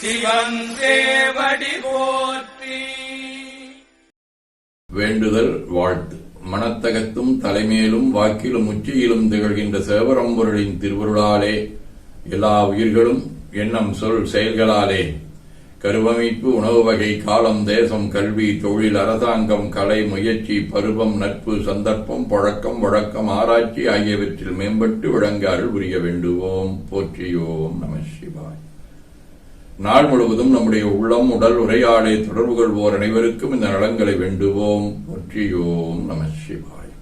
சிவன் சேவடி போற்றி. வேண்டுதல் வாழ்த்து. மனத்தகத்தும் தலைமேலும் வாக்கிலும் உச்சியிலும் திகழ்கின்ற சேவரம்பொருளின் திருவருளாலே எல்லா உயிர்களும் எண்ணம் சொல் செயல்களாலே. கருவமைப்பு உணவு வகை காலம் தேசம் கல்வி தொழில் அரசாங்கம் கலை முயற்சி பருவம் நட்பு சந்தர்ப்பம் பழக்கம் வழக்கம் ஆராய்ச்சி ஆகியவற்றில் மேம்பட்டு விளங்க அருள் புரிய வேண்டுவோம். போற்றியோம் நம சிவாய். நாள் முழுவதும் நம்முடைய உள்ளம் உடல் உரையாடை தொடர்பு கொள்வோர் அனைவருக்கும் இந்த நலங்களை வேண்டுவோம். ஒற்றியோம் நம சிவாய்.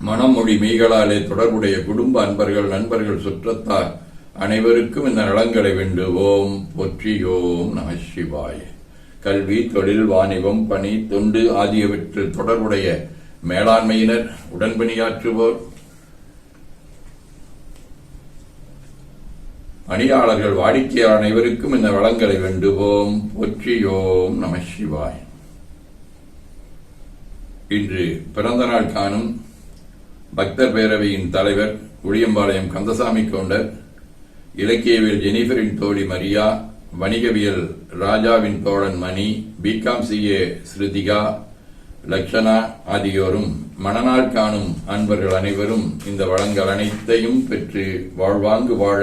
மனமொழி மெய்களாலே தொடர்புடைய குடும்ப அன்பர்கள் நண்பர்கள் சுற்றத்தார் அனைவருக்கும் இந்த நலங்களை வேண்டுவோம். ஒற்றியோம் நம சிவாய். கல்வி தொழில் வாணிபம் பணி தொண்டு ஆகியவற்றில் தொடர்புடைய மேலாண்மையினர் உடன்பணியாற்றுவோர் பணியாளர்கள் வாடிக்கையாளர் அனைவருக்கும் இந்த வளங்களை வேண்டுவோம். போற்றியோம் நம சிவாய். இன்று பிறந்த நாள் காணும் பக்தர் பேரவையின் தலைவர் உளியம்பாளையம் கந்தசாமி கவுண்டர் இலக்கியவியல் ஜெனிஃபரின் தோழி மரியா வணிகவியல் ராஜாவின் தோழன் மணி பிகாம் சிஏ ஸ்ருதிகா லக்ஷனா ஆகியோரும் மணநாள் காணும் அன்பர்கள் அனைவரும் இந்த வளங்கள் அனைத்தையும் பெற்று வாழ்வாங்கு வாழ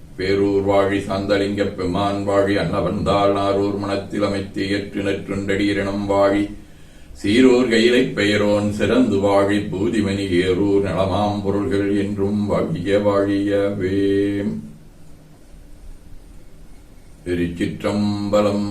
பேரூர் வாழி சாந்தலிங்க பெம்மான் வாழி அன்னவந்தாள் நாரூர் மனத்தில் அமைத்து ஏற்று நற்றுண்டடியிரணம் வாழி. சீரூர் கயிலை பெயரோன் சிறந்து வாழி பூதிமணி ஏரூர் நலமாம் பொருள்கள் என்றும் வாழிய வாழியவே. திருச்சிற்றம்பலம்